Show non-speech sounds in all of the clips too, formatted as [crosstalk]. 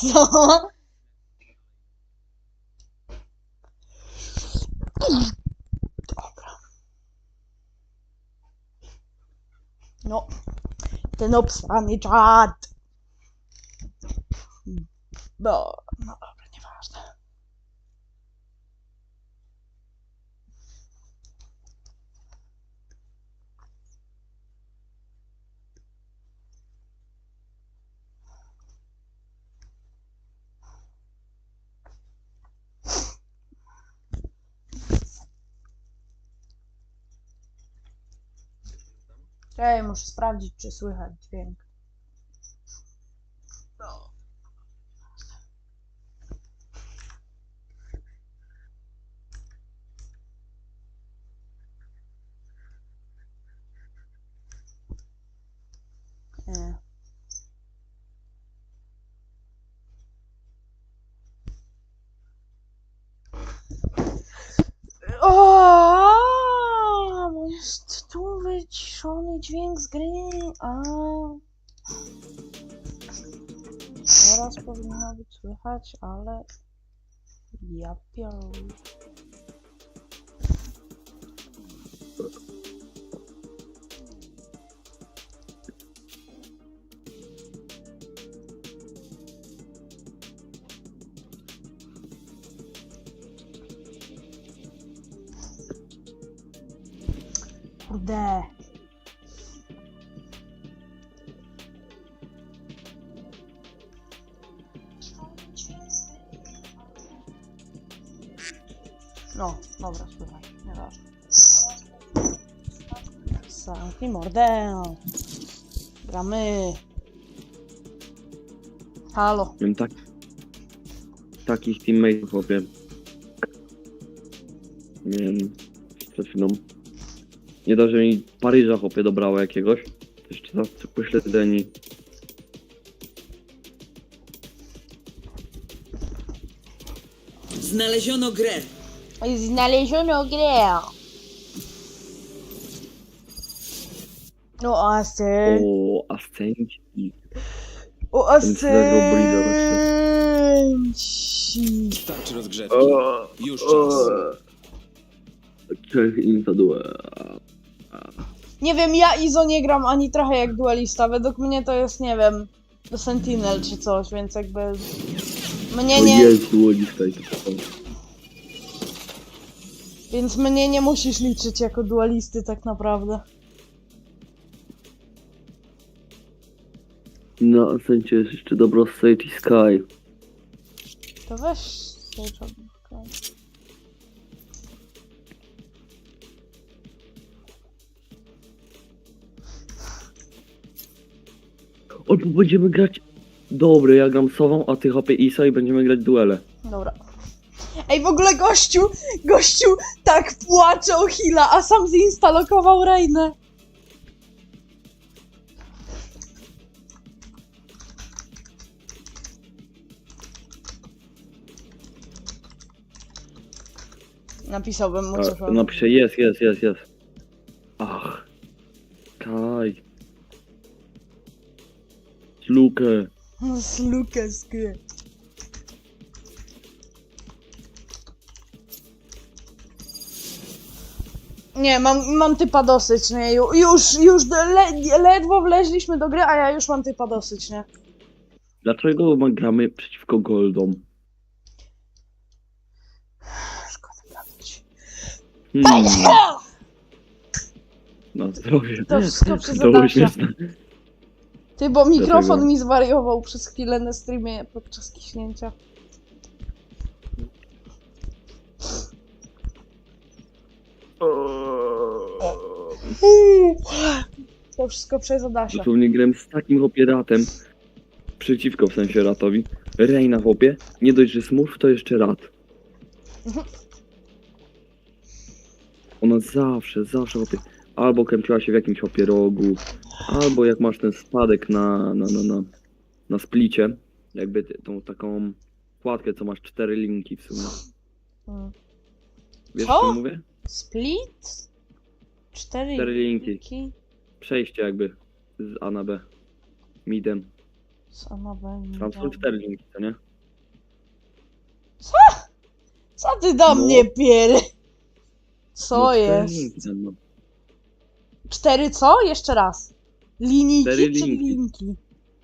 Co? Dobra. No. Ten obsrany czad. Bo, no Czekaj, muszę sprawdzić, czy słychać dźwięk. Nie. O, bo jest tu wyciszony dźwięk z gry. A. Teraz powinno być słychać, ale ja pierdolę. Kurde. No, dobra, słuchaj, nieważne. Zamknij mordę. Gramy. Halo. Miałem tak, takich teammateów chłopie. Miałem przed chwilą. Nie da, że mi Paryża chłopie dobrało jakiegoś. To Jeszcze raz poślę Deni. Znaleziono grę. Znaleziono grę. No, asy. O, Ascenci. O, asenci. Starczy rozgrzewki. O, Już czas. Czech Intadue. Nie wiem, ja Izo nie gram ani trochę jak dualista. Według mnie to jest, nie wiem, Sentinel czy coś, więc jakby... Mnie O nie... Jezu, Olistaj. Więc mnie nie musisz liczyć jako dualisty tak naprawdę. Na Ascencie jest jeszcze dobro Sage i Sky. To weź sobie czarnówkę. Albo będziemy grać... Dobry, ja gram Sową, a ty hopie Isa i będziemy grać duele. Dobra. Ej, w ogóle gościu, gościu tak płacze o Hila, a sam zinstalował Reinę. Napisałbym mu coś. A, napiszę jest, jest, jest, jest. Ach. Kaj. Lukę. [laughs] Z Lucas gry. Nie, mam, mam typa dosyć, nie? Ju- Już, już le, ledwo wleźliśmy do gry, a ja już mam typa dosyć, nie? Dlaczego my gramy przeciwko Goldom? Szkoda gadać. Hmm, na zdrowie. To wszystko przez. Ty, bo mikrofon mi zwariował przez chwilę na streamie podczas kiśnięcia. To wszystko przez Adasia. Dosłownie grałem z takim opieratem. Przeciwko w sensie ratowi. Reina chłopie. Nie dość, że smurf, to jeszcze rat. Ona zawsze, zawsze chłopie. Albo kręciła się w jakimś chłopie rogu, albo jak masz ten spadek na, na, na, na, na splicie, jakby tą taką wkładkę, co masz cztery linki w sumie. Mm. Wiesz Co? co mówię? Split? Cztery, Cztery linki. linki? Przejście jakby z A na B. Midem. Sama będzie. Tam są cztery linki, to nie? Co ty do No. mnie pier? Co no, cztery jest? Linki tam, no. Cztery co? Jeszcze raz. Linijki Cztery czy linki. linki?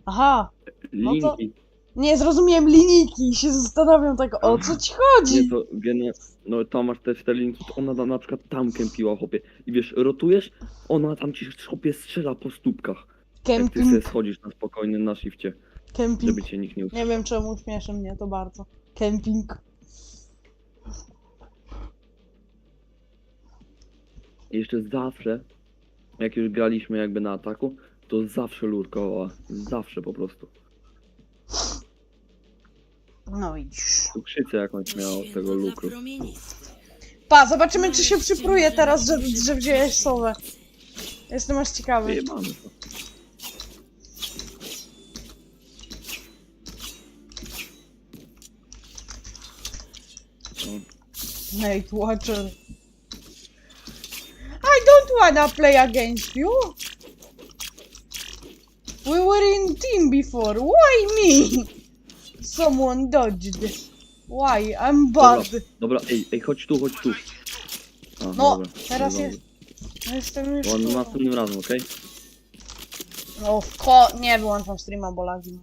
Aha. No to- Linki. Nie, zrozumiałem linijki i się zastanawiam tak, o co ci chodzi? Nie, to wiele, no tam masz te cztery linki, to ona na, na przykład tam kępiła, chłopie. I wiesz, rotujesz, ona tam ci chłopie strzela po stópkach. Jak ty sobie schodzisz na spokojnie na shifcie, kemping. żeby cię nikt nie usłyszał. Nie wiem czemu śmieszy mnie to bardzo. Kemping. I jeszcze zawsze, jak już graliśmy jakby na ataku, to zawsze lurkowała. Zawsze po prostu. No widzisz. Cukrzycę jakąś miała od tego lukru. Pa, zobaczymy czy się przypruje teraz, że, że wziąłeś sowę. Jestem aż ciekawy. Wyjebane to. No, Night Watcher. I don't wanna play against you. We were in team before. Why me? Someone dodged. Why? I'm bad. Dobra, ej, ej, chodź tu, chodź tu. A, No, dobra, teraz dobra. jest- Jestem już To tu. następnym razem, okej? No, ko nie wyłączam streama, bo lagi. ma.